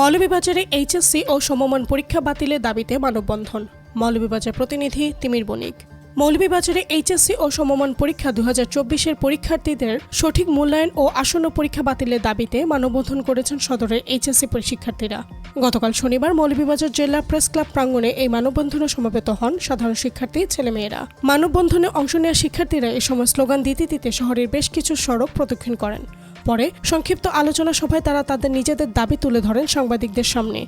মৌলভীবাজারে HSC ও সমমান পরীক্ষা বাতিলের দাবিতে মানববন্ধন। মৌলভীবাজার প্রতিনিধি তিমির বণিক। মৌলভীবাজারে এইচএসসি ও সমমান পরীক্ষা দু হাজার চব্বিশের পরীক্ষার্থীদের সঠিক মূল্যায়ন ও আসন্ন পরীক্ষা বাতিলের দাবিতে মানববন্ধন করেছেন সদরের এইচএসসি পরীক্ষার্থীরা। গতকাল শনিবার মৌলভীবাজার জেলা প্রেস ক্লাব প্রাঙ্গণে এই মানববন্ধনে সমবেত হন সাধারণ শিক্ষার্থী, ছেলেমেয়েরা। মানববন্ধনে অংশ নেওয়া শিক্ষার্থীরা এ সময় স্লোগান দিতে দিতে শহরের বেশ কিছু সড়ক প্রদক্ষিণ করেন। পরে সংক্ষিপ্ত আলোচনা সভায় তারা তাদের নিজেদের দাবি তুলে ধরেন সাংবাদিকদের সামনে।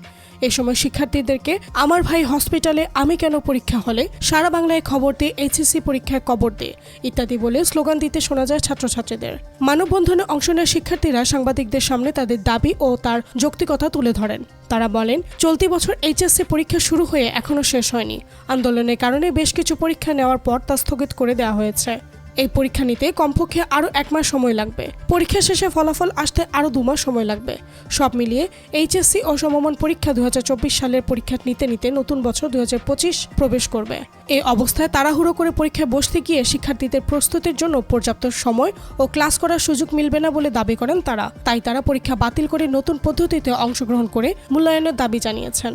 এ সময় শিক্ষার্থীদেরকে, আমার ভাই হসপিটালে আমি কেন পরীক্ষা হলে? সারা বাংলায় খবর দিয়ে এইচএসসি পরীক্ষায় কবর দে, ইত্যাদি বলে স্লোগান দিতে শোনা যায় ছাত্রছাত্রীদের। মানববন্ধনে অংশ নেওয়া শিক্ষার্থীরা সাংবাদিকদের সামনে তাদের দাবি ও তার যৌক্তিকতা তুলে ধরেন। তারা বলেন, চলতি বছর এইচএসসি পরীক্ষা শুরু হয়ে এখনও শেষ হয়নি। আন্দোলনের কারণে বেশ কিছু পরীক্ষা নেওয়ার পর তা স্থগিত করে দেওয়া হয়েছে। এই পরীক্ষা নিতে কমপক্ষে আরও এক মাস সময় লাগবে। পরীক্ষা শেষে ফলাফল আসতে আরও দু মাস সময় লাগবে। সব মিলিয়ে এইচএসসি ও সমমান পরীক্ষা দুই হাজার চব্বিশ সালের পরীক্ষা নিতে নিতে নতুন বছর দুই হাজার পঁচিশ প্রবেশ করবে। এই অবস্থায় তাড়াহুড়ো করে পরীক্ষায় বসতে গিয়ে শিক্ষার্থীদের প্রস্তুতির জন্য পর্যাপ্ত সময় ও ক্লাস করার সুযোগ মিলবে না বলে দাবি করেন তারা। তাই তারা পরীক্ষা বাতিল করে নতুন পদ্ধতিতে অংশগ্রহণ করে মূল্যায়নের দাবি জানিয়েছেন।